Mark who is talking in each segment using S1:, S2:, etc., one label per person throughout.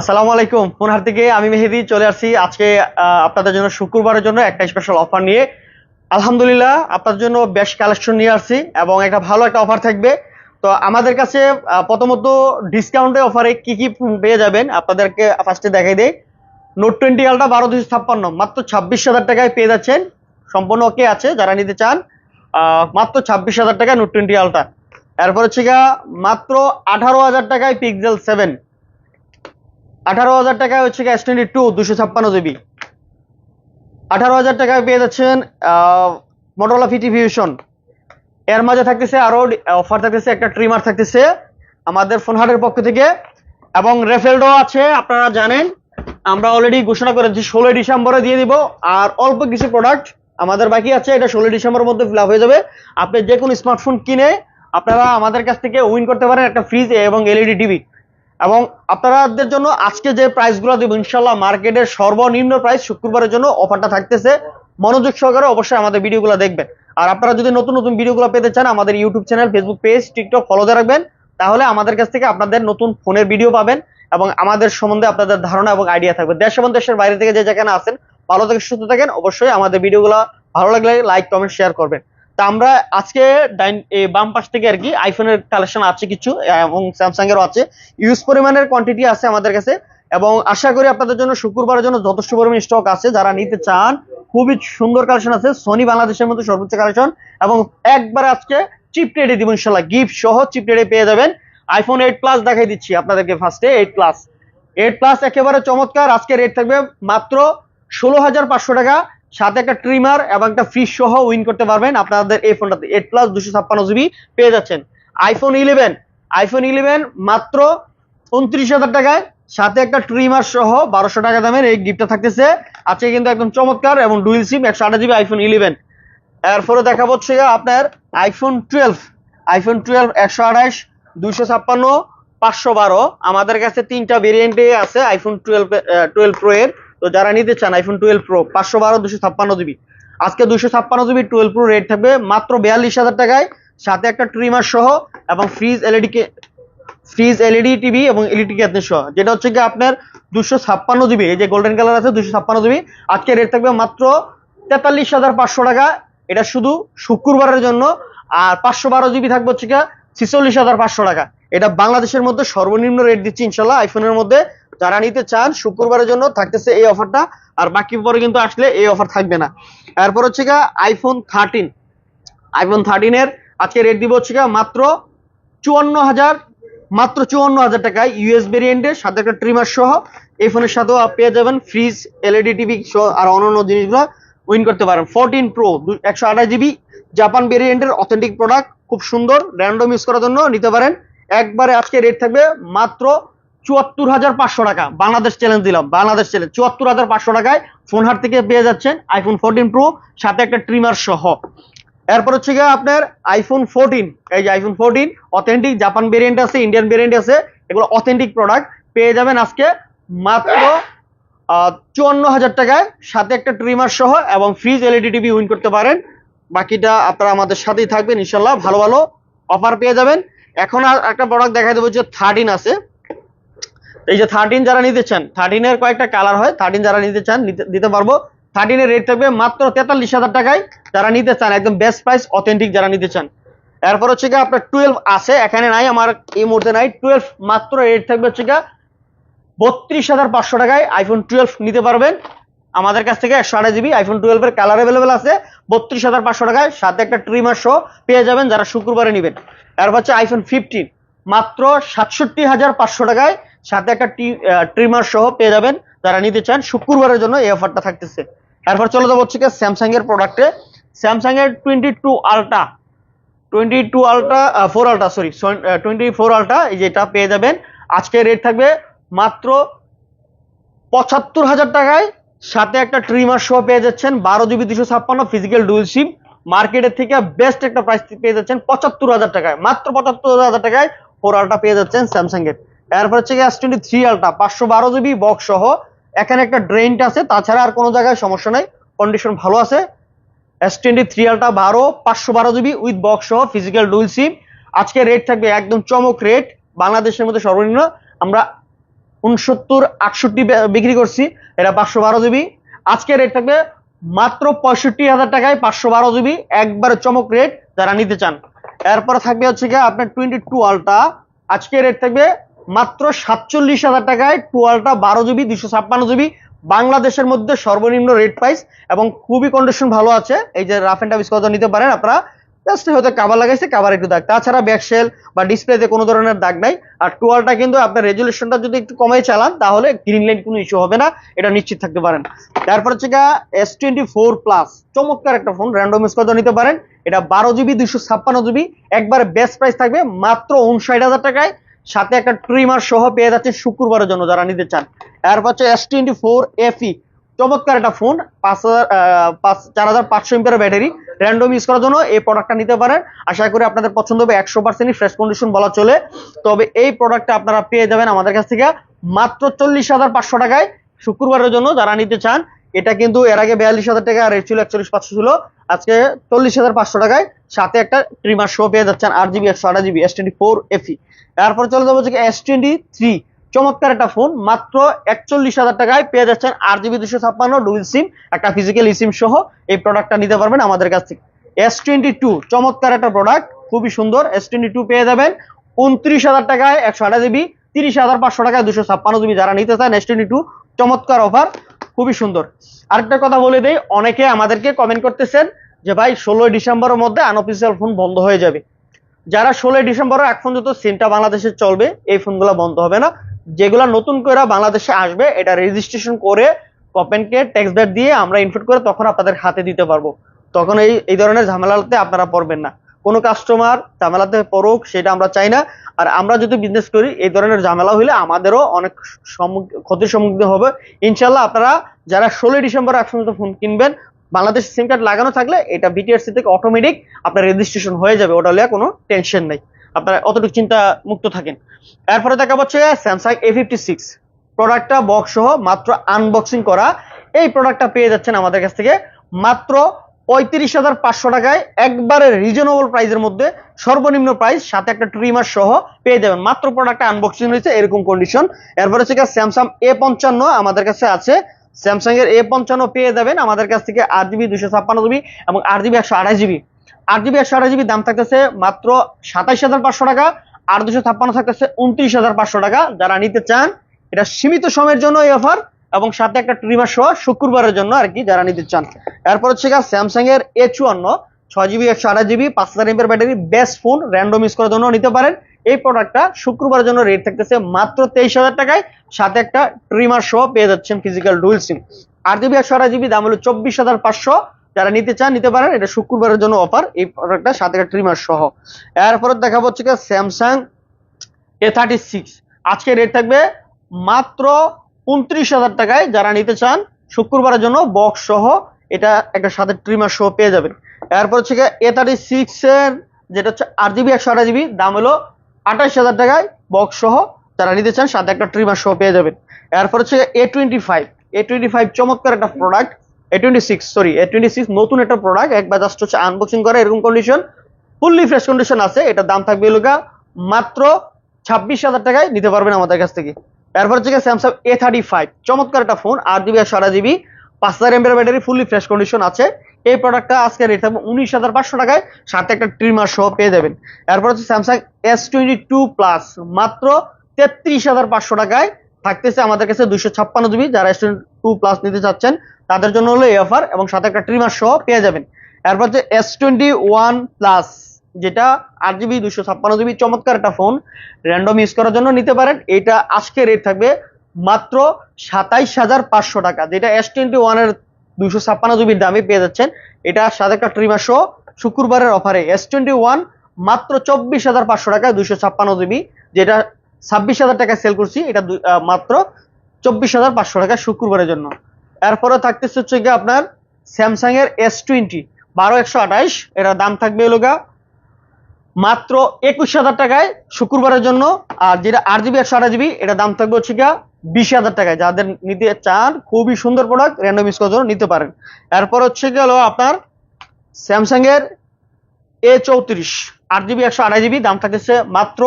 S1: আসসালামু আলাইকুম। পুনহার থেকে আমি মেহেদি চলে আসছি আজকে আপনাদের জন্য শুক্রবারের জন্য একটা স্পেশাল অফার নিয়ে। আলহামদুলিল্লাহ আপনার জন্য বেশ কালেকশন নিয়ে আসছি এবং একটা ভালো একটা অফার থাকবে। তো আমাদের কাছে প্রথমত ডিসকাউন্টে অফারে কি কি পেয়ে যাবেন আপনাদেরকে ফার্স্টে দেখাই দেয় নোট টোয়েন্টি আলটা বারো দুশো ছাপ্পান্ন, মাত্র ছাব্বিশ হাজার টাকায় পেয়ে যাচ্ছেন। সম্পূর্ণ ওকে আছে, যারা নিতে চান মাত্র ছাব্বিশ হাজার টাকায় নোট টোয়েন্টি আলটা এরপর হচ্ছে মাত্র আঠারো হাজার টাকায় পিক্সেল সেভেন আঠারো হাজার টাকায় হচ্ছে এস টোয়েন্টি টু দুশো ছাপ্পান্ন জিবি আঠারো হাজার টাকায় পেয়ে যাচ্ছেন মোটরলা ফিটি ভিউশন এর মাঝে থাকতেছে আরও অফার থাকতেছে, একটা ট্রিমার থাকতেছে আমাদের ফোনহাটের পক্ষ থেকে। এবং রেফেলডো আছে, আপনারা জানেন, আমরা অলরেডি ঘোষণা করেছি, ষোলোই ডিসেম্বরে দিয়ে দিব। আর অল্প কিছু প্রোডাক্ট আমাদের বাকি আছে, এটা ষোলোই ডিসেম্বরের মধ্যে ফিল হয়ে যাবে। আপনি যে কোনো স্মার্টফোন কিনে আপনারা আমাদের কাছ থেকে উইন করতে পারেন একটা ফ্রিজ এবং এলইডি টিভি এবং আপনাদের জন্য আজকে যে প্রাইসগুলো দেবো ইনশাল্লাহ মার্কেটের সর্বনিম্ন প্রাইস শুক্রবারের জন্য অফারটা থাকতেছে। মনোযোগ সহকারে অবশ্যই আমাদের ভিডিওগুলো দেখবেন। আর আপনারা যদি নতুন নতুন ভিডিওগুলো পেতে চান, আমাদের YouTube channel Facebook page TikTok follow দিয়ে রাখবেন। তাহলে আমাদের কাছ থেকে আপনাদের নতুন ফোনের ভিডিও পাবেন এবং আমাদের সম্বন্ধে আপনাদের ধারণা এবং আইডিয়া থাকবে। দেশ এবং দেশের বাইরে থেকে যে যেখানে আছেন, ভালো থেকে সুস্থ থাকেন, অবশ্যই আমাদের ভিডিওগুলো ভালো লাগলে লাইক কমেন্ট শেয়ার করবেন। তা আমরা আজকে ডাইন বাম পাশ থেকে আর কি আইফোনের কালেকশন আছে কিছু, এবং স্যামসাং এরও আছে। ইউজ পরিমাণের কোয়ান্টিটি আছে আমাদের কাছে, এবং আশা করি আপনাদের জন্য শুক্রবারের জন্য যথেষ্ট পরিমাণ স্টক আছে। যারা নিতে চান, খুবই সুন্দর কালেকশন আছে সোনি বাংলাদেশের মধ্যে সর্বোচ্চ কালেকশন এবং একবার আজকে চিপ রেটে দিব ইনশাল্লাহ গিফট সহ চিপ রেটে পেয়ে যাবেন। আইফোন এইট প্লাস দেখাই দিচ্ছি আপনাদেরকে ফার্স্টে এইট প্লাস এইট প্লাস একেবারে চমৎকার। আজকে রেট থাকবে মাত্র ষোলো হাজার পাঁচশো টাকা। সাথে একটা ট্রিমার এবং একটা ফ্রিজ সহ উইন করতে পারবেন। আপনাদের এই ফোনটাতে এইট প্লাস দুশো ছাপ্পান্ন জিবি পেয়ে যাচ্ছেন। আইফোন ইলেভেন আইফোন ইলেভেন মাত্র উনত্রিশ হাজার টাকায়। সাথে একটা ট্রিমার সহ বারোশো টাকা দামের এই গিফটটা থাকতেছে। আজকে কিন্তু একদম চমৎকার এবং ডুয়েল সিম একশো আঠাশ জিবি আইফোন ইলেভেন এরপরে দেখা হচ্ছে আপনার আইফোন টুয়েলভ আইফোন টুয়েলভ একশো আঠাশ, দুইশো ছাপ্পান্ন, পাঁচশো বারো। আমাদের কাছে তিনটা ভেরিয়েন্টে আছে আইফোন টুয়েলভ টুয়েলভ প্রো এর তো যারা নিতে চান আইফোন টুয়েলভ প্রো পাঁচশো বারো, দুশো ছাপ্পান্ন জিবি আজকে দুশো ছাপ্পান্ন জিবি টুয়েলভ প্রো রেট থাকবে মাত্র বিয়াল্লিশ হাজার টাকায়। সাথে একটা ট্রিমার সহ এবং fridge LED fridge LED TV এবং এলইডি ক্যাবিনেট সহ। যেটা হচ্ছে কি আপনার দুশো ছাপ্পান্ন জিবি এই যে গোল্ডেন কালার আছে দুশো ছাপ্পান্ন জিবি আজকে রেট থাকবে মাত্র তেতাল্লিশ হাজার পাঁচশো টাকা। এটা শুধু শুক্রবারের জন্য। আর পাঁচশো বারো জিবি থাকবে হচ্ছে কি ছিচল্লিশ হাজার পাঁচশো টাকা। এটা বাংলাদেশের মধ্যে সর্বনিম্ন রেট দিচ্ছি ইনশাল্লাহ আইফোনের মধ্যে। যারা নিতে চান, শুক্রবারের জন্য থাকতেছে এই অফারটা, আর বাকি পরে কিন্তু আসলে এই অফার থাকবে না। এরপর হচ্ছে গা আইফোন থার্টিন আইফোন থার্টিনের আজকে রেট দিব হচ্ছে গা মাত্র চুয়ান্ন হাজার, মাত্র চুয়ান্ন হাজার টাকায় ইউএস ভেরিয়েন্টের সাথে একটা ট্রিমার সহ। এই ফোনের সাথেও পেয়ে যাবেন ফ্রিজ এলইডি টিভি আর অন্যান্য জিনিসগুলো উইন করতে পারেন। ফোরটিন প্রো একশো আঠাশ জিবি জাপান ভেরিয়েন্টের অথেন্টিক প্রোডাক্ট খুব সুন্দর র্যান্ডম ইউজ করার জন্য নিতে পারেন। একবারে আজকে রেট থাকবে মাত্র চুয়াত্তর হাজার পাঁচশো টাকা। বাংলাদেশ চ্যালেঞ্জ দিলাম, বাংলাদেশ চ্যালেঞ্জ চুয়াত্তর হাজার পাঁচশো টাকায় ফোন হাট থেকে পেয়ে যাচ্ছেন আইফোন ফোরটিন প্রো সাথে একটা ট্রিমার সহ। এরপর হচ্ছে গিয়ে আপনার আইফোন ফোরটিন এই যে iPhone fourteen authentic Japan variant আছে ইন্ডিয়ান ভেরিয়েন্ট আছে, এগুলো অথেন্টিক প্রোডাক্ট পেয়ে যাবেন আজকে মাত্র চুয়ান্ন হাজার টাকায়, সাথে একটা ট্রিমার সহ এবং ফ্রিজ এলইডি টিভি উইন করতে পারেন। বাকিটা আপনারা আমাদের সাথেই থাকবেন, ইনশাল্লাহ। ভালো ভালো অফার পেয়ে যাবেন। এখন আর একটা প্রোডাক্ট দেখা দেবো, যে থার্টিন আছে। এই যে থার্টিন যারা নিতে চান থার্টিনের কয়েকটা কালার হয় থার্টিন যারা নিতে চান দিতে পারব। থার্টিনের রেট থাকবে মাত্র তেতাল্লিশ হাজার টাকায় যারা নিতে চান, একদম বেস্ট প্রাইস অথেন্টিক যারা নিতে চান। এরপর হচ্ছে গিয়ে আপনার টুয়েলভ আছে, এখানে নাই, আমার এই মুহূর্তে নাই। টুয়েলভ মাত্র রেট থাকবে হচ্ছে গিয়ে বত্রিশ হাজার পাঁচশো টাকায় আইফোন টুয়েলভ নিতে পারবেন। আমাদের কাছ থেকে একশো আঠাশ জিবি আইফোন টুয়েলভের কালার অ্যাভেলেবেল আছে, বত্রিশ হাজার পাঁচশো টাকায়। সাথে একটা ট্রিমার শো পেয়ে যাবেন যারা শুক্রবারে নেবেন। এরপর হচ্ছে আইফোন ফিফটিন মাত্র সাতষট্টি হাজার পাঁচশো টাকায় সাথে একটা ট্রিমার সহ পেয়ে যাবেন। যারা নিতে চান, শুক্রবারের জন্য এই অফারটা থাকতেছে। এরপর চলে যাব হচ্ছে স্যামসাং এর প্রোডাক্টে স্যামসাং এর twenty two ultra twenty two ultra four ultra sorry twenty four ultra এই যেটা পেয়ে যাবেন। আজকে রেট থাকবে মাত্র পঁচাত্তর হাজার টাকায়। সাথে একটা ট্রিমার সহ পেয়ে যাচ্ছেন বারো জিবি দুশো ছাপ্পান্ন ফিজিক্যাল ডুয়েল সিম মার্কেটের থেকে বেস্ট একটা প্রাইস পেয়ে যাচ্ছেন পঁচাত্তর হাজার টাকায়। মাত্র পঁচাত্তর হাজার টাকায় ফোর আলট্রা পেয়ে যাচ্ছেন স্যামসাং এর। এরপর হচ্ছে এস টোয়েন্টি থ্রি আলট্রা পাঁচশো বারো জিবি বক্স সহ। এখানে একটা ড্রেনট আছে, তাছাড়া আর কোনো জায়গায় সমস্যা নাই কন্ডিশন ভালো আছে। এস টোয়েন্টি থ্রি আলট্রা বারো, পাঁচশো বারো জিবি উইথ বক্স সহ ফিজিক্যাল ডুয়েল সিম আজকে রেট থাকবে একদম চমক রেট বাংলাদেশের মধ্যে সর্বনিম্ন আমরা উনসত্তর আটষট্টি বিক্রি করছি, এটা পাঁচশো বারো জিবি আজকে রেট থাকবে মাত্র পঁয়ষট্টি হাজার টাকায় পাঁচশো বারো জিবি একবারে চমক রেট যারা নিতে চান। এরপরে থাকবে হচ্ছে গিয়ে আপনার টোয়েন্টি টু আলটা আজকে রেট থাকবে মাত্র সাতচল্লিশ হাজার টাকায় টুয়েলভটা বারো জিবি দুশো ছাপ্পান্ন জিবি বাংলাদেশের মধ্যে সর্বনিম্ন রেট প্রাইস এবং খুবই কন্ডিশন ভালো আছে। এই যে রাফ এন্ড টাফ নিতে পারেন আপনারা। জাস্ট হয়তো কাবার লাগাইছে কাবার একটু দাগ। তাছাড়া ব্যাকশেল বা ডিসপ্লেতে কোনো ধরনের দাগ নাই। আর টুয়েলভটা কিন্তু আপনার রেজুলেশনটা যদি একটু কমে চালান, তাহলে গ্রিন লাইন কোনো ইস্যু হবে না। এটা নিশ্চিত থাকতে পারেন। তারপর হচ্ছে এস টোয়েন্টি ফোর প্লাস চমৎকার একটা ফোন র্যান্ডম স্কোয়ার নিতে পারেন। এটা বারো জিবি দুশো ছাপ্পান্ন জিবি একবারে বেস্ট প্রাইস থাকবে মাত্র উনষাট হাজার টাকায়। সাথে একটা ট্রিমার সহ পেয়ে যাচ্ছে শুক্রবারের জন্য যারা নিতে চান। এরপর হচ্ছে এস টোয়েন্টি ফোর এফি চমৎকার একটা ফোন পাঁচ হাজার পাঁচ, চার হাজার পাঁচশো এমপিয়ার ব্যাটারি র্যান্ডম ইউজ করার জন্য এই প্রোডাক্টটা নিতে পারেন। আশা করি আপনাদের পছন্দ হবে, একশো পার্সেন্টই ফ্রেশ কন্ডিশন বলা চলে। তবে এই প্রোডাক্টটা আপনারা পেয়ে যাবেন আমাদের কাছ থেকে মাত্র চল্লিশ হাজার পাঁচশো টাকায় শুক্রবারের জন্য যারা নিতে চান। এটা কিন্তু এর আগে বিয়াল্লিশ হাজার টাকা রেট ছিল একচল্লিশ পাঁচশো ছিল আজকে চল্লিশ হাজার পাঁচশো টাকায় সাথে একটা ট্রিমার শো পেয়ে যাচ্ছেন আট জিবি একশো আট GB S twenty four FE এরপর চলে যাব হচ্ছে এস টোয়েন্টি থ্রি চমৎকার একটা ফোন মাত্র একচল্লিশ হাজার টাকায় পেয়ে যাচ্ছেন আট জিবি দুশো ছাপ্পান্ন ডুয়েল সিম একটা ফিজিক্যাল সিম সহ এই প্রোডাক্টটা নিতে পারবেন আমাদের কাছ থেকে। এস টোয়েন্টি টু চমৎকার একটা প্রোডাক্ট খুবই সুন্দর এস টোয়েন্টি টু পেয়ে যাবেন উনত্রিশ হাজার টাকায় একশো আঠাশ জিবি তিরিশ হাজার পাঁচশো টাকায় দুশো ছাপ্পান্ন জিবি যারা নিতে চান এস টোয়েন্টি টু চমৎকার অফার খুবই সুন্দর। আরেকটা কথা বলে দেই, অনেকে আমাদেরকে কমেন্ট করতেছেন যে ভাই, ষোলোই ডিসেম্বরের মধ্যে আনঅফিসিয়াল ফোন বন্ধ হয়ে যাবে। যারা ষোলোই ডিসেম্বরের এক যত সিমটা বাংলাদেশে চলবে, এই ফোনগুলো বন্ধ হবে না। যেগুলো নতুন করে বাংলাদেশে আসবে, এটা রেজিস্ট্রেশন করে কপেনকে ট্যাক্স ব্যাট দিয়ে আমরা ইনপুট করে তখন আপনাদের হাতে দিতে পারব। তখন এই এই ধরনের ঝামেলাতে আপনারা পড়বেন না। কোনো কাস্টমার ঝামেলাতে পড়ুক, সেটা আমরা চাই না। আর আমরা যদি বিজনেস করি, এই ধরনের ঝামেলা হলে আমাদেরও অনেক ক্ষতির সম্মুখীন হবে। ইনশাল্লাহ আপনারা যারা ষোলোই ডিসেম্বর একসঙ্গে ফোন কিনবেন বাংলাদেশ সিম কার্ড লাগানো থাকলে এটা বিটিআরসি থেকে অটোমেটিক আপনার রেজিস্ট্রেশন হয়ে যাবে। ওটা নিয়ে কোনো টেনশন নেই। আপনারা অতটুকু চিন্তা মুক্ত থাকেন। এরপরে দেখা হচ্ছে স্যামসাং এ ফিফটি সিক্স প্রোডাক্টটা বক্স সহ মাত্র আনবক্সিং করা। এই প্রোডাক্টটা পেয়ে যাচ্ছেন আমাদের কাছ থেকে মাত্র পঁয়ত্রিশ হাজার পাঁচশো টাকায়। একবারে রিজনেবল প্রাইসের মধ্যে সর্বনিম্ন প্রাইস সাথে একটা ট্রিমার সহ পেয়ে যাবেন। মাত্র প্রোডাক্টটা আনবক্সিং হয়েছে এরকম কন্ডিশন এরপরে হচ্ছে স্যামসাং এ পঞ্চান্ন আমাদের কাছে আছে। স্যামসাং এর এ পঞ্চান্ন পেয়ে যাবেন আমাদের কাছ থেকে আট জিবি দুশো ছাপ্পান্ন জিবি এবং আট জিবি একশো আঠাশ জিবি আট জিবি একশো আঠাশ জিবি দাম থাকতেছে মাত্র সাতাইশ হাজার পাঁচশো টাকা, আর দুশো ছাপ্পান্ন থাকতেছে উনত্রিশ হাজার পাঁচশো টাকা। যারা নিতে চান, এটা সীমিত সময়ের জন্য এই অফার এবং সাথে একটা ট্রিমার সহ শুক্রবারের জন্য আর কি যারা নিতে চান। এরপর হচ্ছে স্যামসাং এর এ চুয়ান্ন, ছয় জিবি একশো আঠাশ জিবি পাঁচ হাজার এমপের battery best phone random use করার জন্য নিতে পারেন। এই প্রোডাক্টটা শুক্রবারের জন্য রেট থাকতেছে মাত্র তেইশ হাজার টাকায়। সাথে একটা ট্রিমার সহ পেয়ে যাচ্ছেন ফিজিক্যাল ডুয়েল সিম আট জিবি একশো আঠাশ জিবি দাম হলো চব্বিশ হাজার পাঁচশো। যারা নিতে চান, নিতে পারেন, এটা শুক্রবারের জন্য অফার এই প্রোডাক্টটা সাথে একটা ট্রিমার সহ। এরপরে দেখাবো হচ্ছে স্যামসাং এ থার্টি সিক্স আজকে রেট থাকবে মাত্র উনত্রিশ হাজার টাকায়। যারা নিতে চান, শুক্রবারের জন্য বক্স সহ এটা একটা সাথে ট্রিমার সহ পেয়ে যাবেন। এরপর হচ্ছে এ থার্টি সিক্স এর, যেটা হচ্ছে আট জিবি একশো আঠাশ জিবি দাম হলো আঠাশ হাজার টাকায় বক্স সহ যারা নিতে চান, সাথে একটা ট্রিমার সহ পেয়ে যাবেন। এরপর হচ্ছে A twenty five A twenty five চমৎকার একটা product A twenty six sorry A twenty six নতুন একটা প্রোডাক্ট একবার জাস্ট হচ্ছে আনবক্সিং করা, এরকম কন্ডিশন ফুললি ফ্রেশ কন্ডিশন আছে, এটার দাম থাকবে এলাকা মাত্র ছাব্বিশ হাজার টাকায় নিতে পারবেন আমাদের কাছ থেকে। এরপর হচ্ছে স্যামসাং এ থার্টি ফাইভ চমৎকার একটা ফোন আট জিবি আর সারা জিবি পাঁচ হাজার এমপের ব্যাটারি ফুললি ফ্রেশ কন্ডিশন আছে। এই প্রোডাক্টটা আজকে রেট থাকবে উনিশ হাজার পাঁচশো টাকায়। সাথে একটা ট্রিমার সহ পেয়ে যাবেন। এরপর হচ্ছে Samsung S twenty two plus মাত্র তেত্রিশ হাজার পাঁচশো টাকায় থাকতেছে আমাদের কাছে দুইশো ছাপ্পান্ন জিবি। যারা এস টোয়েন্টি টু প্লাস নিতে চাচ্ছেন, তাদের জন্য হলো এই অফার এবং সাথে একটা ট্রিমার সহ পেয়ে যাবেন। এরপর হচ্ছে এস টোয়েন্টি ওয়ান প্লাস যেটা আট জিবি দুশো ছাপ্পান্ন জিবি, চমৎকার একটা ফোন র্যান্ডম ইউজ করার জন্য নিতে পারেন। এটা আজকে রেট থাকবে মাত্র সাতাইশ হাজার পাঁচশো টাকা, যেটা এস টোয়েন্টি ওয়ানের দুশো ছাপ্পান্ন জিবির দামে পেয়ে যাচ্ছেন। এটা সাথে একটা শুক্রবারের অফারে এস টোয়েন্টি ওয়ান মাত্র চব্বিশ হাজার পাঁচশো টাকায় দুইশো ছাপ্পান্ন জিবি। যেটা ছাব্বিশ হাজার টাকায় সেল করছি, এটা মাত্র চব্বিশ হাজার পাঁচশো টাকা শুক্রবারের জন্য। এরপরে থাকতেছে হচ্ছে গিয়ে আপনার স্যামসাং এর এস টোয়েন্টি বারো একশো আঠাইশ এটার দাম থাকবে এলোগা মাত্র একুশ হাজার টাকায় শুক্রবারের জন্য। আর যেটা আট জিবি, একশো আঠাশ জিবি এটা দাম থাকবে হচ্ছে গিয়া বিশ হাজার টাকায়। যাদের নিতে চান, খুবই সুন্দর প্রোডাক্ট র্যান্ডম জন্য নিতে পারেন। এরপর হচ্ছে গেল আপনার স্যামসাং এর এ চৌত্রিশ। আট জিবি একশো আঠাশ জিবি দাম থাকতেছে মাত্র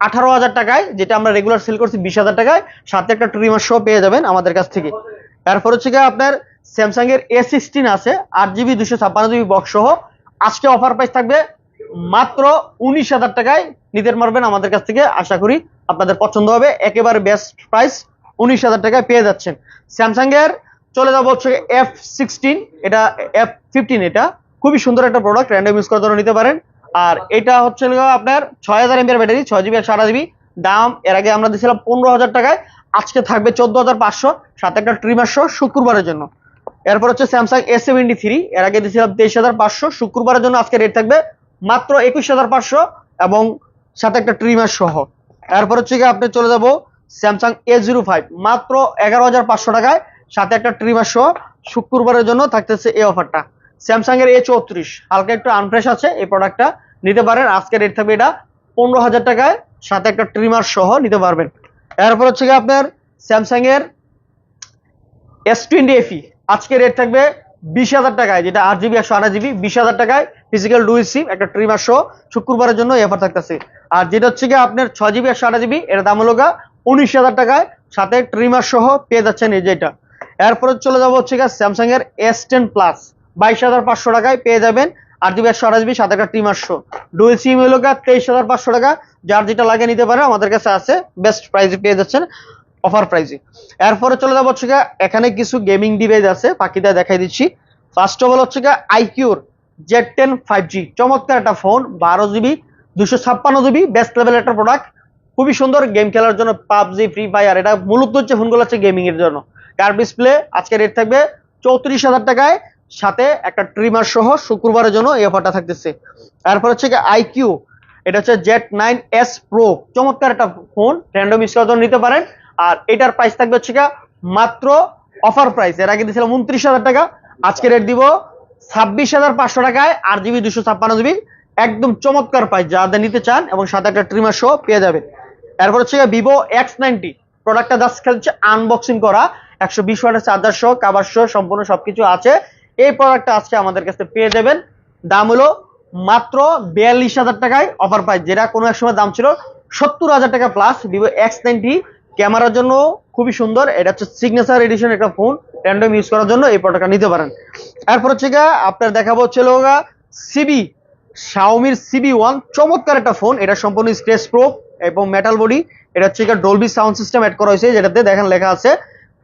S1: আঠারো হাজার টাকায়, যেটা আমরা রেগুলার সেল করছি বিশ হাজার টাকায়। সাথে একটা ট্রিমার সহ পেয়ে যাবেন আমাদের কাছ থেকে। তারপর হচ্ছে গিয়ে আপনার স্যামসাং এর এ সিক্সটিন আছে, আট জিবি দুশো ছাপ্পান্ন জিবি বক্স সহ। আজকে অফার প্রাইস থাকবে মাত্র উনিশ হাজার টাকায়। নিতে পারবেন আমাদের কাছ থেকে, আশা করি আপনাদের পছন্দ হবে। একেবারে বেস্ট প্রাইস উনিশ হাজার টাকায় পেয়ে যাচ্ছেন। স্যামসাং এর চলে যাব হচ্ছে এফ সিক্সটিন এটা এফ ফিফটিন এটা। খুবই সুন্দর একটা প্রোডাক্ট র্যান্ডম ইউজ করার জন্য নিতে পারেন। আর এটা হচ্ছে আপনার ছয় হাজার এমবিআর ব্যাটারি ছয় জিবি একশো আঠাশ জিবি দাম এর আগে আমরা দিয়েছিলাম পনেরো হাজার টাকায়। আজকে থাকবে চোদ্দ হাজার পাঁচশো। সাথে একটা ট্রিমার সহ শুক্রবারের জন্য। এরপর হচ্ছে স্যামসাং এস সেভেন্টি থ্রি এর আগে দিয়েছিলাম তেইশ হাজার পাঁচশো। শুক্রবারের জন্য আজকে রেট থাকবে মাত্র একুশ হাজার পাঁচশো এবং সাথে একটা ট্রিমার সহ। এরপর হচ্ছে কি আপনি চলে যাব স্যামসাং এ জিরো ফাইভ মাত্র এগারো হাজার পাঁচশো টাকায়। সাথে একটা ট্রিমার সহ শুক্রবারের জন্য থাকতেছে এই অফারটা স্যামসাং এর এ চৌত্রিশ, হালকা একটু আনফ্রেশ আছে এই প্রোডাক্টটা নিতে পারেন। আজকে রেট থাকবে এটা পনেরো হাজার টাকায়, সাথে একটা ট্রিমার সহ নিতে পারবেন। এরপর হচ্ছে কি আপনার স্যামসাং এর এস টোয়েন্টি এফি আজকে রেট থাকবে বিশ হাজার টাকায়, যেটা আট জিবি একশো আঠাশ জিবি বিশ হাজার টাকায় ফিজিক্যাল ডুইল সিম একটা ট্রিমার সহ শুক্রবারের জন্য এফার থাকতেছে। আর যেটা হচ্ছে কি আপনার ছয় জিবি একশো আঠাশ জিবি এর দাম হলো গা উনিশ হাজার টাকায়, সাথে ট্রিমার সহ পেয়ে যাচ্ছেন এই যেটা এরপরে চলে যাব হচ্ছে গিয়ে স্যামসাং এর এস টেন প্লাস বাইশ হাজার পাঁচশো টাকায় পেয়ে যাবেন আট জিবি একশো আঠাশ জিবি সাথে একটা ট্রিমার সহ। ডুয়েল সিম হলো গা তেইশ হাজার পাঁচশো টাকা, যার যেটা লাগে নিতে পারে আমাদের কাছে আছে বেস্ট প্রাইসে পেয়ে যাচ্ছেন। অফার প্রাইসে এরপরে চলে যাব হচ্ছে এখানে কিছু গেমিং ডিভাইস আছে, বাকিটা দেখাই দিচ্ছি। ফার্স্ট অফ অল হচ্ছে আইকিউর জেড টেন ফাইভ জি চমৎকার একটা ফোন বারো জিবি দুশো ছাপ্পান্ন জিবি বেস্ট লেভেলের একটা প্রোডাক্ট খুবই সুন্দর গেম খেলার জন্য, পাবজি ফ্রি ফায়ার এটা মূলত হচ্ছে ফোনগুলো হচ্ছে গেমিং এর জন্য। কার ডিসপ্লে আজকে রেট থাকবে চৌত্রিশ হাজার টাকায়, সাথে একটা ট্রিমার সহ শুক্রবারের জন্য এই অফারটা থাকতেছে। তারপর হচ্ছে আইকিউ এটা হচ্ছে জেড নাইন এস প্রো চমৎকার একটা ফোন র্যান্ডম ইউজ করার জন্য নিতে পারেন। আর এটার প্রাইস থাকবে হচ্ছে মাত্র অফার প্রাইস এর আগে দিয়েছিলাম উনত্রিশ হাজার টাকা, আজকে রেট দিব ছাব্বিশ হাজার পাঁচশো টাকায় আট জিবি দুশো ছাপ্পান্ন জিবি একদম চমৎকার প্রাইস যাদের নিতে চান এবং সাথে একটা ট্রিমার শো পেয়ে যাবেন। এরপর হচ্ছে ভিভো এক্স নাইনটি প্রোডাক্টটা জাস্ট হচ্ছে আনবক্সিং করা, একশো বিশ ওয়াটের চার্জার সহ কাবার সহ, সম্পূর্ণ সবকিছু আছে। এই প্রোডাক্টটা আজকে আমাদের কাছে পেয়ে যাবেন। দাম হলো মাত্র বিয়াল্লিশ হাজার টাকায় অফার প্রাইস যেটা কোনো এক সময় দাম ছিল সত্তর হাজার টাকা প্লাস ভিভো এক্স নাইনটি ক্যামেরার জন্য খুবই সুন্দর। এটা হচ্ছে সিগনেচার এডিশন একটা ফোন র্যান্ডম ইউজ করার জন্য এই প্রোডাক্টটা নিতে পারেন। এরপর হচ্ছে গা আপনার দেখাবো হচ্ছে লোগা সিবি শাওমির সিবি ওয়ান চমৎকার একটা ফোন এটা সম্পূর্ণ স্ক্রেচ প্রোপ এবং মেটাল বডি এটা হচ্ছে ডলবি সাউন্ড সিস্টেম অ্যাড করা হয়েছে, যেটাতে দেখেন লেখা আছে।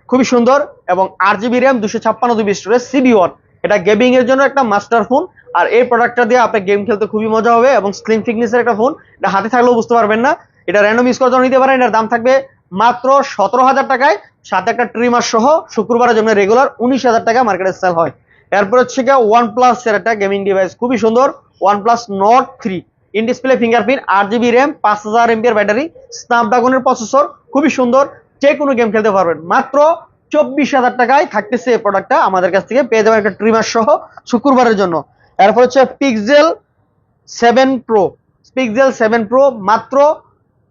S1: খুবই সুন্দর এবং আট জিবি র্যাম দুশো ছাপ্পান্ন জিবি স্টোরেজ সিবি ওয়ান এটা গেমিং এর জন্য একটা মাস্টার ফোন আর এই প্রোডাক্টটা দিয়ে আপনার গেম খেলতে খুবই মজা হবে এবং স্ক্রিন ফিটনেসের একটা ফোন এটা হাতে থাকলেও বুঝতে পারবেন না। এটা র্যান্ডম ইউজ করার জন্য নিতে পারেন। এটার দাম থাকবে মাত্র সতেরো হাজার টাকায় সাথে একটা ট্রিমার সহ শুক্রবারের জন্য রেগুলার উনিশ হাজার টাকা মার্কেটে সেল হয়। এরপর হচ্ছে গিয়ে ওয়ান প্লাস এর একটা গেমিং ডিভাইস খুবই সুন্দর OnePlus Nord three in display fingerprint আট জিবি র্যাম পাঁচ হাজার এমপিয়ার ব্যাটারি স্ন্যাপড্রাগনের প্রসেসর খুবই সুন্দর, যে কোনো গেম খেলতে পারবেন। মাত্র চব্বিশ হাজার টাকায় থাকতেছে এই প্রোডাক্টটা আমাদের কাছ থেকে, পেয়ে যাবেন একটা ট্রিমার সহ শুক্রবারের জন্য। এরপর হচ্ছে Pixel seven Pro Pixel seven Pro মাত্র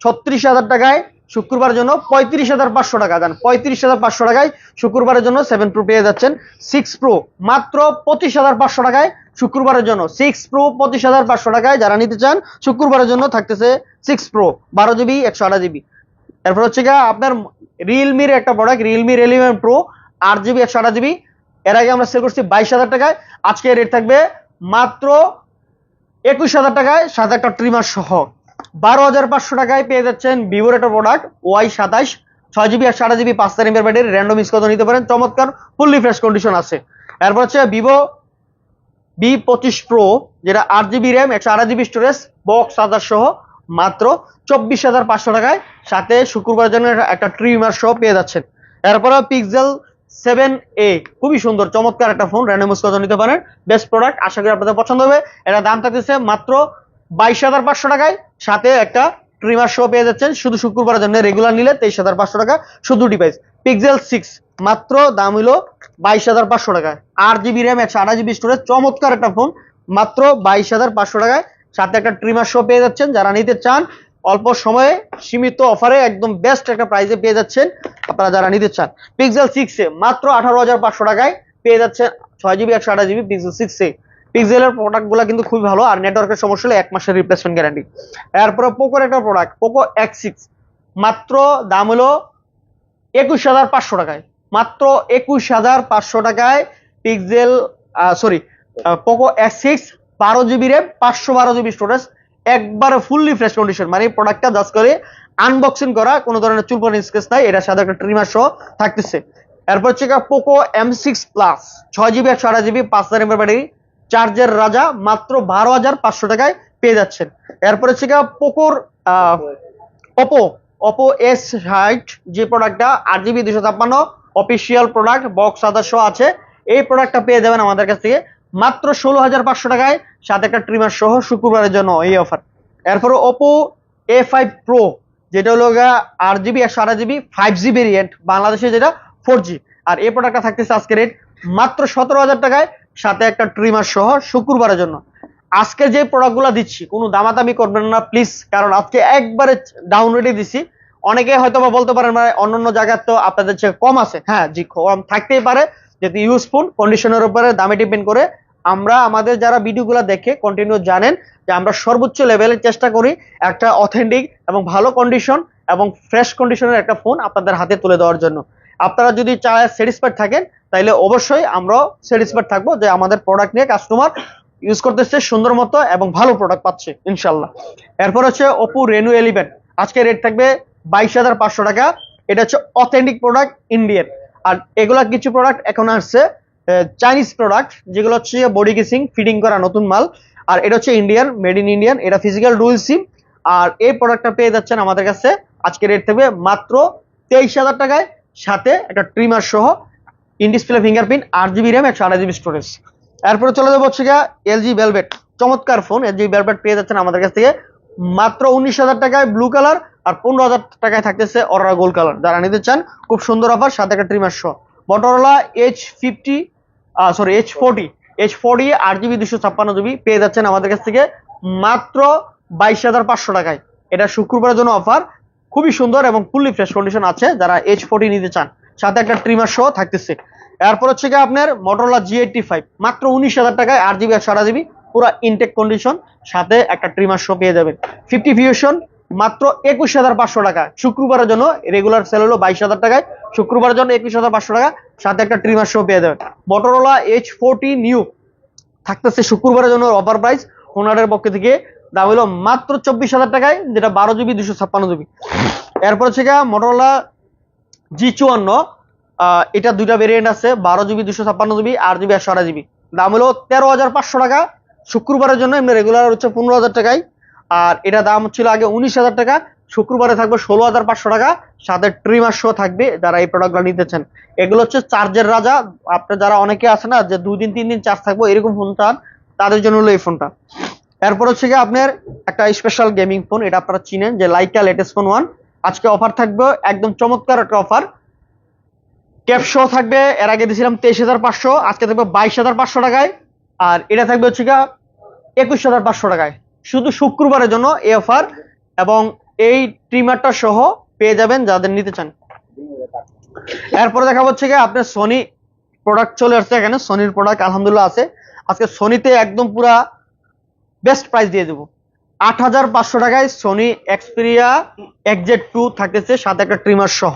S1: ছত্রিশ হাজার টাকায় শুক্রবারের জন্য পঁয়ত্রিশ হাজার পাঁচশো টাকা দেন। পঁয়ত্রিশ হাজার পাঁচশো টাকায় শুক্রবারের জন্য সেভেন প্রো পেয়ে যাচ্ছেন সিক্স প্রো মাত্র পঁচিশ হাজার পাঁচশো টাকায় শুক্রবারের জন্য সিক্স প্রো পঁচিশ হাজার পাঁচশো টাকায় যারা নিতে চান, শুক্রবারের জন্য থাকতেছে সিক্স প্রো বারো জিবি একশো আঠাশ জিবি এরপর হচ্ছে গিয়ে আপনার রিয়েলমির একটা প্রোডাক্ট রিয়েলমি রেলিভেন প্রো আট জিবি একশো আঠাশ জিবি এর আগে আমরা সেল করছি বাইশ হাজার টাকায়। আজকে রেট থাকবে মাত্র একুশ হাজার টাকায় সাথে একটা ট্রিমার সহ। বারো হাজার পাঁচশো টাকায় পেয়ে যাচ্ছেন ভিভোর একটা প্রোডাক্ট ওয়াই সাতাশ ছয় জিবি আর সাড়ে জিবি পাঁচ এমএর ব্যাটারি র্যান্ডম ইউজ করতে নিতে পারেন, চমৎকার ফুললি ফ্রেশ কন্ডিশন আছে। এরপর হচ্ছে ভিভো বি পঁচিশ প্রো যেটা আট জিবি র্যাম একশো আড়াই জিবি স্টোরেজ বক্স চার্জার সহ মাত্র চব্বিশ হাজার পাঁচশো টাকায়। সাথে শুক্রবার জন্য একটা ট্রিমার সহ পেয়ে যাচ্ছেন। এরপরে পিক্সেল সেভেন এ খুবই সুন্দর, চমৎকার একটা ফোন র্যান্ডম ইউজ করতে নিতে পারেন বেস্ট প্রোডাক্ট আশা করি আপনাদের পছন্দ হবে। এটা দাম থাকতেছে মাত্র বাইশ হাজার পাঁচশো টাকায়। সাথে একটা ট্রিমার শো পেয়ে যাচ্ছেন। শুধু শুক্রবারের জন্য রেগুলার নিলে তেইশ হাজার পাঁচশো টাকা। শুধু ডিভাইস পিক্সেল সিক্স মাত্র দাম হলো বাইশ হাজার পাঁচশো টাকায়। আট জিবি র্যাম একশো আঠাশ জিবি স্টোরেজ চমৎকার একটা ফোন মাত্র বাইশ হাজার পাঁচশো টাকায়। সাথে একটা ট্রিমার শো পেয়ে যাচ্ছেন। যারা নিতে চান, অল্প সময়ে সীমিত অফারে একদম বেস্ট একটা প্রাইসে পেয়ে যাচ্ছেন আপনারা যারা নিতে চান। পিক্সেল সিক্সে মাত্র আঠারো হাজার পাঁচশো টাকায় পেয়ে যাচ্ছেন। ছয় জিবি একশো আঠাশ জিবি পিক্সেল সিক্সে পিক্সেলের প্রোডাক্টগুলো কিন্তু খুবই ভালো, আর নেটওয়ার্কের সমস্যা হলে এক মাসের রিপ্লেসমেন্ট গ্যারান্টি এরপরে পোকোর একটা প্রোডাক্ট পোকো এক্স সিক্স মাত্র দাম হলো একুশ হাজার পাঁচশো টাকায়। মাত্র একুশ হাজার পাঁচশো টাকায় Pixel sorry Poco X six বারো জিবি র্যাম পাঁচশো বারো জিবি স্টোরেজ একবারে ফুললি ফ্রেশ কন্ডিশন মানে এই প্রোডাক্টটা জাস্ট করে আনবক্সিং করা, কোনো ধরনের চুলপনি স্কেচ নাই, এটা সাথে একটা ট্রিমার সহ থাকতেছে। এরপর হচ্ছে পোকো এম সিক্স প্লাস ছয় জিবি একশো আঠাশ জিবি পাঁচ হাজার এমএর ব্যাটারি চার্জের রাজা মাত্র বারো হাজার পাঁচশো টাকায় পেয়ে যাচ্ছেন। এরপরে হচ্ছে পোকোর ওপো ওপো এস ষাট, যে প্রোডাক্টটা আট জিবি দুশো ছাপ্পান্ন অফিসিয়াল প্রোডাক্ট বক্স সদস্য আছে। এই প্রোডাক্টটা পেয়ে যাবেন আমাদের কাছ থেকে মাত্র ষোলো হাজার পাঁচশো টাকায়, সাথে একটা ট্রিমার সহ শুক্রবারের জন্য এই অফার এরপরে ওপো এ ফাইভ প্রো যেটা হলো আট জিবি একশো আঠাশ জিবি ফাইভ জি ভেরিয়েন্ট বাংলাদেশে যেটা ফোর জি আর এই প্রোডাক্টটা থাকতেছে আজকে রেট মাত্র সতেরো হাজার টাকায় সাথে একটা ট্রিমার সহ শুক্রবারের জন্য। আজকে যে প্রোডাক্টগুলো দিচ্ছি, কোনো দামাদামি করবেন না প্লিজ কারণ আজকে একবারে ডাউন রেটে দিছি। অনেকে হয়তো বা বলতে পারেন মানে অন্যান্য জায়গার তো আপনাদের চেয়ে কম আছে। হ্যাঁ জি, কম থাকতেই পারে, যেহেতু ইউজফুল কন্ডিশনের উপরে দামে ডিপেন্ড করে। আমরা, আমাদের যারা ভিডিওগুলো দেখে কন্টিনিউ জানেন যে আমরা সর্বোচ্চ লেভেলের চেষ্টা করি একটা অথেন্টিক এবং ভালো কন্ডিশন এবং ফ্রেশ কন্ডিশনের একটা ফোন আপনাদের হাতে তুলে দেওয়ার জন্য। আপনারা যদি চায় স্যাটিসফাইড থাকেন তাহলে অবশ্যই আমরা স্যাটিসফাইড থাকব যে আমাদের প্রোডাক্ট নিয়ে কাস্টমার ইউজ করতেছে সুন্দর মতো এবং ভালো প্রোডাক্ট পাচ্ছে ইনশাল্লাহ এরপর হচ্ছে ওপো রেনু এলিভেন আজকে রেট থাকবে বাইশ হাজার পাঁচশো টাকা। এটা হচ্ছে অথেন্টিক প্রোডাক্ট ইন্ডিয়ান আর এগুলা কিছু প্রোডাক্ট এখন আসছে চাইনিজ প্রোডাক্ট যেগুলো হচ্ছে বডি কিসিং ফিটিং করা নতুন মাল। আর এটা হচ্ছে ইন্ডিয়ান মেড ইন ইন্ডিয়ান এটা ফিজিক্যাল ডুয়েল সিম আর এই প্রোডাক্টটা পেয়ে যাচ্ছেন আমাদের কাছে। আজকে রেট থাকবে মাত্র তেইশ হাজার টাকায়। সাথে একটা ট্রিমার সহ ইন ডিসপ্লে ফিঙ্গারপ্রিন্ট আট জিবি র্যাম একশো আঠাশ জিবি স্টোরেজ এরপরে চলে যাব হচ্ছে গিয়া এলজি ভেলভেট চমৎকার ফোন এলজি ভেলভেট পেয়ে যাচ্ছেন আমাদের কাছ থেকে। মাত্র উনিশ হাজার টাকায় ব্লু কালার আর পনেরো হাজার টাকায় থাকতেছে অরা গোল্ড কালার যারা নিতে চান, খুব সুন্দর অফার সাত একটা সহ Motorola H fifty sorry H forty H forty আট জিবি দুশো ছাপ্পান্ন জিবি পেয়ে যাচ্ছেন আমাদের কাছ থেকে মাত্র বাইশ হাজার পাঁচশো টাকায়। এটা শুক্রবারের জন্য অফার খুবই সুন্দর এবং ফুললি ফ্রেশ কন্ডিশন আছে। যারা এইচ ফোর্টি নিতে চান সাথে একটা ট্রিমার সহ থাকতেছে। এরপর হচ্ছে কি আপনার মোটরলা জি এইটটি ফাইভ মাত্র উনিশ হাজার টাকায় আট জিবি একশো আঠাশ জিবি পুরো ইনটেক কন্ডিশন সাথে একটা ট্রিমার শো পেয়ে যাবেন। ফিফটি ভিউশন মাত্র একুশ হাজার পাঁচশো টাকা। শুক্রবারের জন্য রেগুলার সেল হলো বাইশ হাজার টাকায়। শুক্রবারের জন্য একুশ হাজার পাঁচশো টাকা, সাথে একটা ট্রিমার শো পেয়ে যাবেন। মোটরোলা এইচ ফোরটি নিউ থাকতেছে শুক্রবারের জন্য অফার প্রাইস হোনারের পক্ষ থেকে দাম হলো মাত্র চব্বিশ হাজার টাকায়, যেটা বারো জিবি দুশো ছাপ্পান্ন জিবি এরপর হচ্ছে মোটরোলা জি চুয়ান্ন এটা দুইটা ভেরিয়েন্ট আছে, বারো জিবি দুশো ছাপ্পান্ন জিবি আট জিবি একশো আঠাশ জিবি দাম হলো তেরো হাজার পাঁচশো টাকা, শুক্রবারের জন্য এমনি রেগুলার হচ্ছে পনেরো হাজার টাকায়। আর এটা দাম ছিল আগে উনিশ হাজার টাকা, শুক্রবারে থাকবে ষোলো হাজার পাঁচশো টাকা, সাথে ট্রিমার শো থাকবে যারা এই প্রোডাক্টগুলো নিতেছেন। এগুলো হচ্ছে চার্জের রাজা আপনার যারা অনেকে আছে না, যে দুই দিন, তিন দিন চার্জ থাকব, এরকম ফোন চান, তাদের জন্য হলো এই ফোনটা এরপর হচ্ছে গিয়ে আপনার একটা স্পেশাল গেমিং ফোন এটা আপনারা চিনেন, যে লাইকা লেটেস্ট ফোন ওয়ান আজকে অফার থাকবে, একদম চমৎকার একটা অফার ক্যাপশো থাকবে, এর আগে দিয়েছিলাম তেইশ হাজার পাঁচশো, আজকে থাকবে বাইশ হাজার পাঁচশো টাকায়। আর এটা থাকবে হচ্ছে গিয়া একুশ হাজার পাঁচশো টাকায়। শুধু শুক্রবারের জন্য এই অফার এবং এই ট্রিমারটা সহ পেয়ে যাবেন যাদের নিতে চান। এরপরে দেখা হচ্ছে গিয়ে আপনার সোনি প্রোডাক্ট চলে আসছে এখানে সোনির প্রোডাক্ট আলহামদুলিল্লাহ আছে। আজকে সোনিতে একদম পুরা বেস্ট প্রাইস দিয়ে দেবো। আট হাজার পাঁচশো টাকায় সোনি এক্সপিরিয়া এক্সজেড টু থাকতেছে, সাথে একটা ট্রিমার সহ।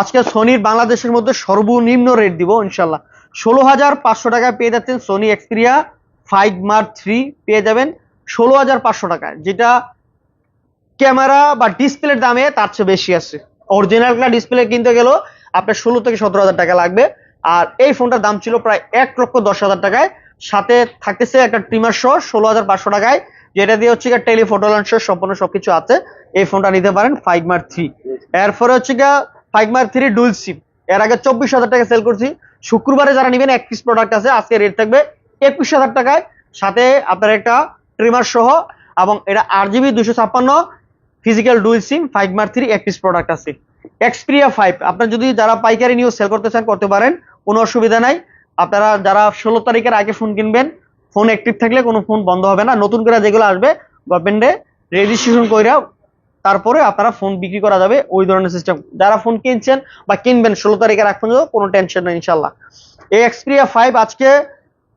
S1: আজকে সোনির বাংলাদেশের মধ্যে সর্বনিম্ন রেট দিব, ইনশাল্লাহ। ষোলো হাজার পাঁচশো টাকায় পেয়ে যাচ্ছেন Sony Xperia five Mark three পেয়ে যাবেন ষোলো হাজার পাঁচশো টাকায়, যেটা ক্যামেরা বা ডিসপ্লের দামে তার চেয়ে বেশি আছে। অরিজিনালটা ডিসপ্লে কিনতে গেলেও আপনার ষোলো থেকে সতেরো হাজার টাকা লাগবে। আর এই ফোনটার দাম ছিল প্রায় এক লক্ষ দশ হাজার টাকায়, সাথে থাকতেছে একটা ট্রিমার সহ, ষোলো হাজার পাঁচশো টাকায় যেটা দিয়ে হচ্ছে টেলিফোটো লঞ্চ সম্পূর্ণ সবকিছু আছে, এই ফোনটা নিতে পারেন ফাইভ মার থ্রি এরপরে হচ্ছে গিয়া ফাইভ মার থ্রি ডুল সিম এর আগে চব্বিশ হাজার টাকা সেল করছি। শুক্রবারে যারা নেবেন, এক পিস প্রোডাক্ট আছে, আজকে রেট থাকবে একুশ হাজার টাকায়। সাথে আপনার একটা ট্রিমার সহ এবং এটা আট জিবি দুশো ছাপ্পান্ন ফিজিক্যাল ডুয়েল সিম ফাইভ মার থ্রি এক পিস প্রোডাক্ট আছে। এক্সপ্রিয়া ফাইভ আপনার যদি যারা পাইকারি নিয়ে সেল করতে চান, করতে পারেন, কোনো অসুবিধা নাই। আপনারা যারা ষোলো তারিখের আগে ফোন কিনবেন ফোন অ্যাক্টিভ থাকলে কোনো ফোন বন্ধ হবে না। নতুন করে যেগুলো আসবে গভর্নমেন্টে রেজিস্ট্রেশন কইরা তারপরে আপনারা ফোন বিক্রি করা যাবে ওই ধরনের সিস্টেম যারা ফোন কিনছেন বা কিনবেন, ষোলো তারিখের আগ পর্যন্ত কোনো টেনশন নেই ইনশাল্লাহ এই এক্সপিরিয়া ফাইভ আজকে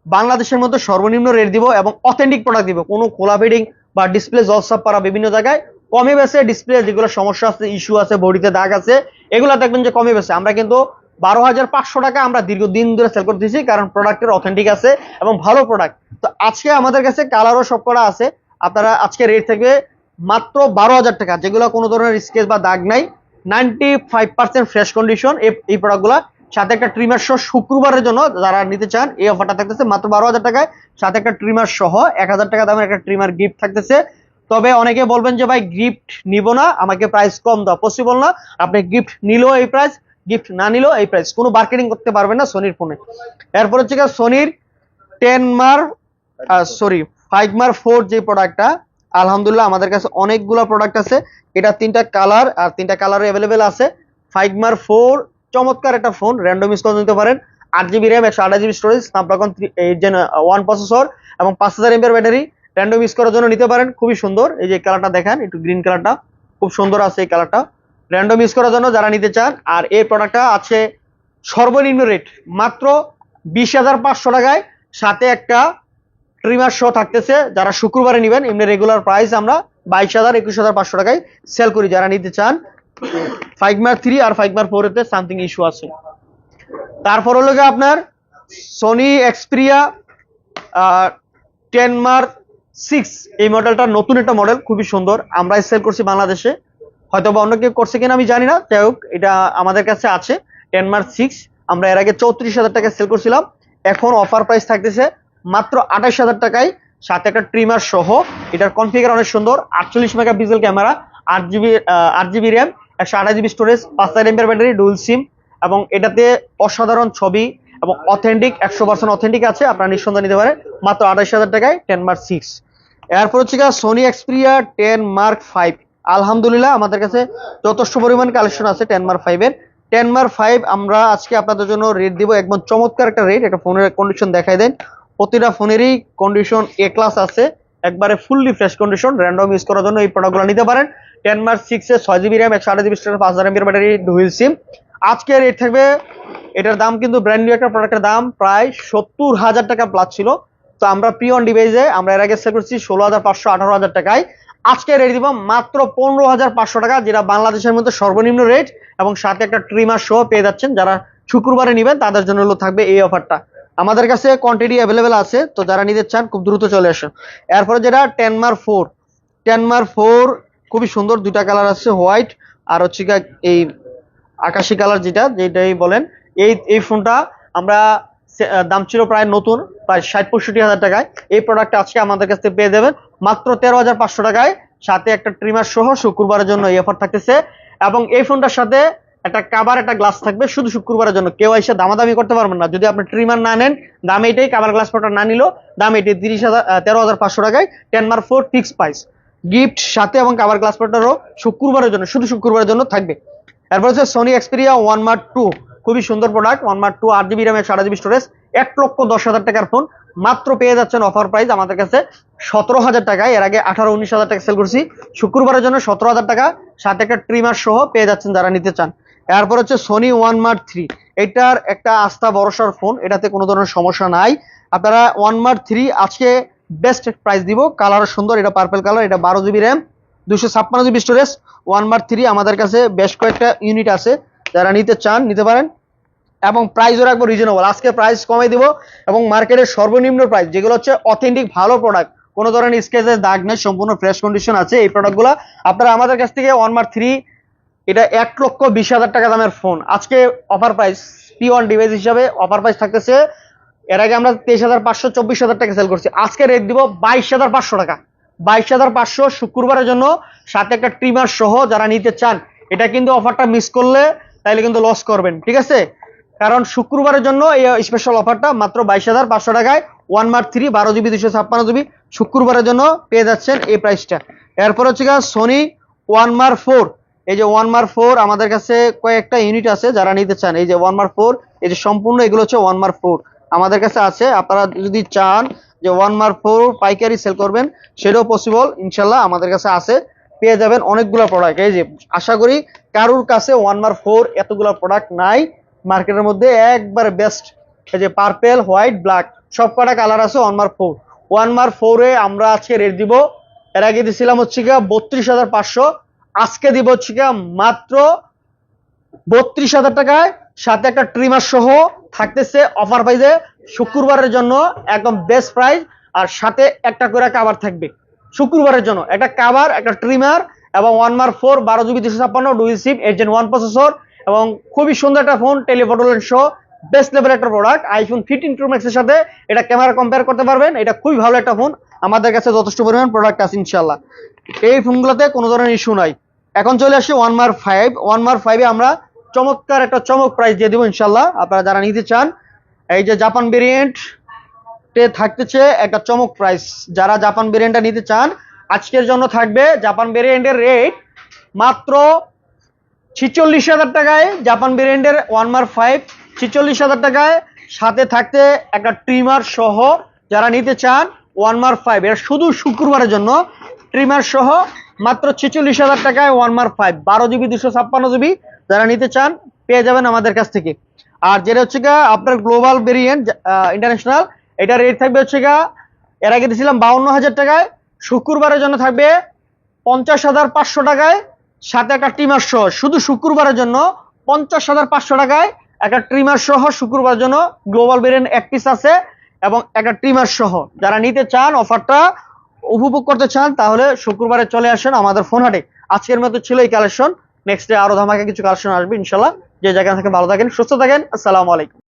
S1: বাংলাদেশের মধ্যে সর্বনিম্ন রেট দিব এবং অথেন্টিক প্রোডাক্ট দিব। কোনো খোলা ফিডিং বা ডিসপ্লে জলসাপ করা বিভিন্ন জায়গায় কমে বেছে ডিসপ্লে যেগুলো সমস্যা আছে ইস্যু আছে, বডিতে দাগ আছে, এগুলো দেখবেন যে কমে বেছে আমরা কিন্তু বারো হাজার পাঁচশো টাকা আমরা দীর্ঘদিন ধরে সেল করতেছি, কারণ প্রোডাক্টের অথেন্টিক আছে এবং ভালো প্রোডাক্ট তো আজকে আমাদের কাছে কালারও সব করা আছে। আপনারা আজকে রেট থাকবে মাত্র বারো হাজার টাকা, যেগুলো কোনো ধরনের স্কেচ বা দাগ নাই। Ninety five percent fresh condition এই প্রোডাক্টগুলো সাথে একটা ট্রিমার সহ শুক্রবারের জন্য যারা নিতে চান, এই অফারটা থাকতেছে মাত্র বারো হাজার টাকায়। সাথে একটা ট্রিমার সহ এক হাজার টাকা দামের একটা ট্রিমার গিফট থাকতেছে। তবে অনেকে বলবেন যে, ভাই গিফট নিব না, আমাকে প্রাইস কম দাও। পসিবল না। আপনি গিফট নিলেও এই প্রাইস গিফট না নিলেও এই প্রাইস কোনো মার্কেটিং করতে পারবেন না সোনির ফোনে এরপর হচ্ছে সোনির ten Mark sorry five Mark four যে প্রোডাক্টটা আলহামদুলিল্লাহ আমাদের কাছে অনেকগুলো প্রোডাক্ট আছে। এটা তিনটা কালার আর তিনটা কালার অ্যাভেলেবেল আছে। ফাইভ মার ফোর চমৎকার একটা ফোন র্যান্ডম ইউজ করে নিতে পারেন। আট জিবি র্যাম একশো আঠাশ GB storage Snapdragon eight Gen one processor এবং পাঁচ হাজার এমপের ব্যাটারি র্যান্ডম ইউজ করার জন্য নিতে পারেন। খুবই সুন্দর। এই যে কালারটা দেখেন, একটু গ্রিন কালারটা খুব সুন্দর আছে এই কালারটা র্যান্ডম ইউজ করার জন্য যারা নিতে চান, আর এই প্রোডাক্টটা আছে সর্বনিম্ন রেট মাত্র বিশ হাজার পাঁচশো টাকায়। সাথে একটা ট্রিমার শো থাকতেছে, যারা শুক্রবারে নেবেন, এমনি রেগুলার প্রাইস আমরা বাইশ হাজার, একুশ হাজার পাঁচশো টাকায় সেল করি। যারা নিতে চান ফাইভ মার থ্রি আর ফাইভ মার ফোর এতে সামথিং ইস্যু আছে। তারপর হলো আপনার Sony Xperia ten Mark six এই মডেলটা নতুন একটা মডেল খুবই সুন্দর। আমরা সেল করছি বাংলাদেশে। হয়তো বা অন্য কেউ করছে কিনা আমি জানি না। যাই হোক, এটা আমাদের কাছে আছে। টেন মার্ক সিক্স আমরা এর আগে চৌত্রিশ হাজার টাকায় সেল করছিলাম। এখন অফার প্রাইস থাকতেছে মাত্র আঠাশ হাজার টাকায়। সাথে একটা ট্রিমার সহ। এটার কনফিগার অনেক সুন্দর। আটচল্লিশ মেগা পিক্সেল ক্যামেরা আট জিবি আট জিবি র্যাম একশো আঠাশ জিবি স্টোরেজ পাঁচ হাজার এমপের ব্যাটারি ডুল সিম এবং এটাতে অসাধারণ ছবি এবং অথেন্টিক একশো পার্সেন্ট অথেন্টিক আছে। আপনারা নিঃসন্দেহে নিতে পারেন। মাত্র আঠাশ হাজার টাকায় টেন মার্ক সিক্স এরপর হচ্ছে Sony Xperia ten Mark five আলহামদুলিল্লাহ, আমাদের কাছে যথেষ্ট পরিমাণ কালেকশন আছে টেন মার্ক ফাইভের টেন মার্ক ফাইভ আমরা আজকে আপনাদের জন্য রেট দিব, একদম চমৎকার একটা রেট একটা ফোনের কন্ডিশন দেখাই দেন। প্রতিটা ফোনেরই কন্ডিশন এ ক্লাস আছে, একবারে fully fresh condition random use করার জন্য এই প্রোডাক্টগুলো নিতে পারেন। টেন মার্ক সিক্স ছয় জিবি র্যাম একশো আট জিবি পাঁচ হাজার এমপির ব্যাটারি ডুইল সিম আজকে রেট থাকবে, এটার দাম কিন্তু ব্র্যান্ড নিউ একটা প্রোডাক্টের দাম, প্রায় সত্তর হাজার টাকা প্লাস ছিল। তো আমরা প্রি অন ডিভাইসে আমরা এর আগে সেল করছি ষোলো হাজার পাঁচশো আঠারো হাজার টাকায়। আজকে রেট দিব মাত্র পনেরো হাজার পাঁচশো টাকা, যেটা বাংলাদেশের মধ্যে সর্বনিম্ন রেট এবং সাথে একটা ট্রিমার শো পেয়ে যাচ্ছেন যারা শুক্রবারে নেবেন, তাদের জন্য থাকবে এই অফারটা আমাদের কাছে কোয়ান্টিটি অ্যাভেলেবেল আছে, তো যারা নিতে চান খুব দ্রুত চলে আসুন। এরপরে যেটা টেনমার ফোর টেনমার ফোর খুবই সুন্দর, দুইটা কালার আছে হোয়াইট আর হচ্ছে এই আকাশি কালার যেটা, যেটাই বলেন, এই এই ফোনটা আমরা দাম ছিল প্রায় নতুন, প্রায় ষাট পঁয়ষট্টি হাজার টাকায়। এই প্রোডাক্টটা আজকে আমাদের কাছ থেকে পেয়ে যাবেন। মাত্র তেরো হাজার পাঁচশো টাকায় সাথে একটা ট্রিমার সহ শুক্রবারের জন্য এই অফার থাকতেছে। এবং এই ফোনটার সাথে একটা কাবার একটা গ্লাস থাকবে। শুধু শুক্রবারের জন্য। কেউ এসে দামাদামি করতে পারবেন না। যদি আপনি ট্রিমার না নেন, দাম এইটাই। কাবার গ্লাস ফোনটা না নিলেও দাম এটাই তিরিশ হাজার তেরো হাজার পাঁচশো টাকায় টেন মার ফোর ফিক্স প্রাইস গিফট সাথে এবং কাবার গ্লাস ফোনটারও শুক্রবারের জন্য। শুধু শুক্রবারের জন্য থাকবে। এরপর হচ্ছে Sony Xperia one Mark two খুবই সুন্দর প্রোডাক্ট ওয়ান মার্ক টু আট জিবি র্যাম একশো আট জিবি স্টোরেজ এক লক্ষ দশ হাজার টাকার ফোন মাত্র পেয়ে যাচ্ছেন অফার প্রাইস আমাদের কাছে সতেরো হাজার টাকায়। এর আগে আঠারো, উনিশ হাজার টাকা সেল করছি। শুক্রবারের জন্য সতেরো হাজার টাকা, সাথে একটা ট্রিমার সহ পেয়ে যাচ্ছেন যারা নিতে চান। এরপর হচ্ছে সোনি ওয়ান মার্ক থ্রি এটার একটা আস্থা ভরসার ফোন এটাতে কোনো ধরনের সমস্যা নাই। আপনারা ওয়ান মার্ক থ্রি আজকে বেস্ট প্রাইস দিব। কালার সুন্দর, এটা পার্পেল কালার এটা বারো জিবি র্যাম দুশো ছাপ্পান্ন GB storage one Mark three আমাদের কাছে বেশ কয়েকটা ইউনিট আছে। যারা নিতে চান, নিতে পারেন। এবং প্রাইসও রাখব রিজনেবল আজকে প্রাইস কমে দিব এবং মার্কেটের সর্বনিম্ন প্রাইস যেগুলো হচ্ছে অথেন্টিক ভালো প্রোডাক্ট কোনো ধরনের স্কেচের দাগ নেই, সম্পূর্ণ ফ্রেশ কন্ডিশন আছে এই প্রোডাক্টগুলো আপনারা আমাদের কাছ থেকে ওয়ান মার্ক থ্রি এটা এক লক্ষ বিশ হাজার টাকা দামের ফোন আজকে offer price P one device হিসাবে অফার প্রাইস থাকতেছে, এর আগে আমরা তেইশ হাজার পাঁচশো চব্বিশ হাজার টাকা সেল করছি। আজকে রেট দিব বাইশ হাজার পাঁচশো টাকা। বাইশ হাজার পাঁচশো শুক্রবারের জন্য সাথে একটা ট্রিমার সহ যারা নিতে চান, এটা কিন্তু অফারটা মিস করলে তাইলে কিন্তু লস করবেন, ঠিক আছে? কারণ শুক্রবারের জন্য এই স্পেশাল অফারটা মাত্র বাইশ হাজার পাঁচশো টাকায় ওয়ান মার্ক থ্রি বারো জিবি দুশো ছাপ্পান্ন জিবি শুক্রবারের জন্য পেয়ে যাচ্ছেন এই প্রাইসটা এরপর হচ্ছে সোনি ওয়ান মার ফোর এই যে ওয়ান মার ফোর আমাদের কাছে কয়েকটা ইউনিট আছে যারা নিতে চান। এই যে ওয়ান মার ফোর এই যে সম্পূর্ণ এগুলো হচ্ছে ওয়ান মার ফোর আমাদের কাছে আছে, আপনারা যদি চান যে ওয়ান মার ফোর পাইকারি সেল করবেন, সেটাও পসিবল ইনশাল্লাহ আমাদের কাছে আছে। পেয়ে যাবেন অনেকগুলো প্রোডাক্ট এই যে আশা করি কারুর কাছে ওয়ান মার ফোর এতগুলো প্রোডাক্ট নাই। মার্কেটের মধ্যে একবারে বেস্ট এই যে পার্পেল হোয়াইট ব্ল্যাক সব কটা কালার আছে one Mark four one Mark ফোরে আমরা আজকে রেট দিব। এর আগে দিছিলাম হচ্ছে গিয়া বত্রিশ হাজার পাঁচশো। আজকে দিব হচ্ছে গিয়া মাত্র বত্রিশ হাজার টাকায়। সাথে একটা ট্রিমার সহ থাকতেছে অফার প্রাইজে শুক্রবারের জন্য একদম বেস্ট প্রাইস আর সাথে একটা করে কাভার থাকবে শুক্রবারের জন্য। একটা কাভার একটা ট্রিমার এবং ওয়ান মার ফোর বারো জিবি দুশো ছাপ্পান্ন ডুইল সিম এজেন্ট ওয়ান প্রসেসর এবং খুবই সুন্দর একটা ফোন টেলিফটোলেন সহ বেস্ট লেভেল একটা প্রোডাক্ট আইফোন ফিফটিন প্রো ম্যাক্সের সাথে এটা ক্যামেরা কম্পেয়ার করতে পারবেন। এটা খুবই ভালো একটা ফোন আমাদের কাছে যথেষ্ট পরিমাণ প্রোডাক্ট আছে ইনশাল্লাহ এই ফোনগুলোতে কোনো ধরনের ইস্যু নাই। এখন চলে আসি ওয়ান মার ফাইভ ওয়ান মার ফাইভে আমরা চমৎকার একটা চমক প্রাইস দিয়ে দেবো ইনশাল্লাহ আপনারা যারা নিতে চান, এই যে জাপান ভেরিয়েন্ট তে থাকতেছে একটা চমক প্রাইস যারা জাপান ভেরিয়েন্টটা নিতে চান, আজকের জন্য থাকবে জাপান ভেরিয়েন্টের রেট মাত্র ছিচল্লিশ হাজার টাকায় জাপান ভেরিয়েন্টের ওয়ান মার ফাইভ, ছিচল্লিশ হাজার টাকায় সাথে থাকতে একটা ট্রিমার সহ যারা নিতে চান ওয়ান মার ফাইভ। এটা শুধু শুক্রবারের জন্য। ট্রিমার সহ মাত্র ছেচল্লিশ হাজার টাকায় ওয়ান মার ফাইভ। বারো জিবি, দুশো ছাপ্পান্ন জিবি যারা নিতে চান পেয়ে যাবেন আমাদের কাছ থেকে। আর যেটা হচ্ছে গা আপনার গ্লোবাল ভেরিয়েন্ট ইন্টারন্যাশনাল, এটা রেট থাকবে হচ্ছে গা এর আগে দিয়েছিলাম বাউন্ন হাজার টাকায়। শুক্রবারের জন্য থাকবে পঞ্চাশ হাজার পাঁচশো টাকায় সাথে একটা ট্রিমার সহ, শুধু শুক্রবারের জন্য পঞ্চাশ হাজার পাঁচশো টাকায় একটা ট্রিমার সহ শুক্রবারের জন্য গ্লোবাল ভেরিয়েন্ট এক পিস আছে এবং একটা ট্রিমার সহ। যারা নিতে চান অফারটা উপভোগ করতে চান, তাহলে শুক্রবারে চলে আসেন আমাদের ফোন হাটে আজকের মতো ছিল এই কালেকশন নেক্সট ডে আরও ধামাকা কিছু কালেকশন আসবে ইনশাল্লাহ যে জায়গা থেকে ভালো থাকেন, সুস্থ থাকেন, আসসালামু আলাইকুম।